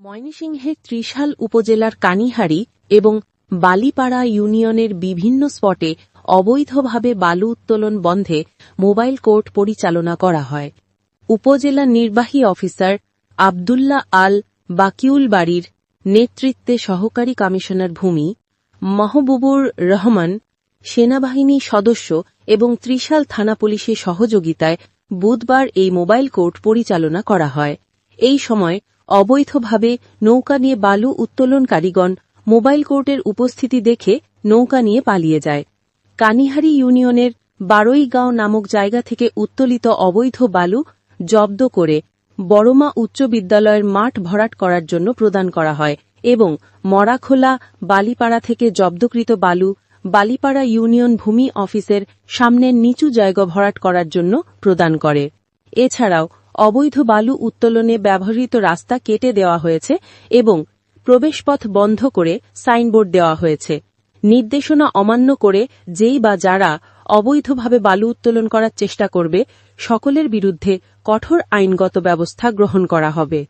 ময়মনসিংহের ত্রিশাল উপজেলার কানিহারি এবং বালিপাড়া ইউনিয়নের বিভিন্ন স্পটে অবৈধভাবে বালু উত্তোলন বন্ধে মোবাইল কোর্ট পরিচালনা করা হয়। উপজেলা নির্বাহী অফিসার আবদুল্লাহ আল বাকিউল বাড়ির নেতৃত্বে সহকারী কমিশনার ভূমি মাহবুবুর রহমান, সেনাবাহিনী সদস্য এবং ত্রিশাল থানা পুলিশের সহযোগিতায় বুধবার এই মোবাইল কোর্ট পরিচালনা করা হয়। এই সময় অবৈধভাবে নৌকা নিয়ে বালু উত্তোলনকারীগণ মোবাইল কোর্টের উপস্থিতি দেখে নৌকা নিয়ে পালিয়ে যায়। কানিহারি ইউনিয়নের বারৈগাঁও নামক জায়গা থেকে উত্তোলিত অবৈধ বালু জব্দ করে বড়মা উচ্চ বিদ্যালয়ের মাঠ ভরাট করার জন্য প্রদান করা হয় এবং মরাখোলা বালিপাড়া থেকে জব্দকৃত বালু বালিপাড়া ইউনিয়ন ভূমি অফিসের সামনের নিচু জায়গা ভরাট করার জন্য প্রদান করে। এছাড়াও অবৈধ বালু উত্তোলনে ব্যবহৃত রাস্তা কেটে দেওয়া হয়েছে এবং প্রবেশপথ বন্ধ করে সাইনবোর্ড দেওয়া হয়েছে। নির্দেশনা অমান্য করে যেই বা যারা অবৈধভাবে বালু উত্তোলন করার চেষ্টা করবে, সকলের বিরুদ্ধে কঠোর আইনগত ব্যবস্থা গ্রহণ করা হবে।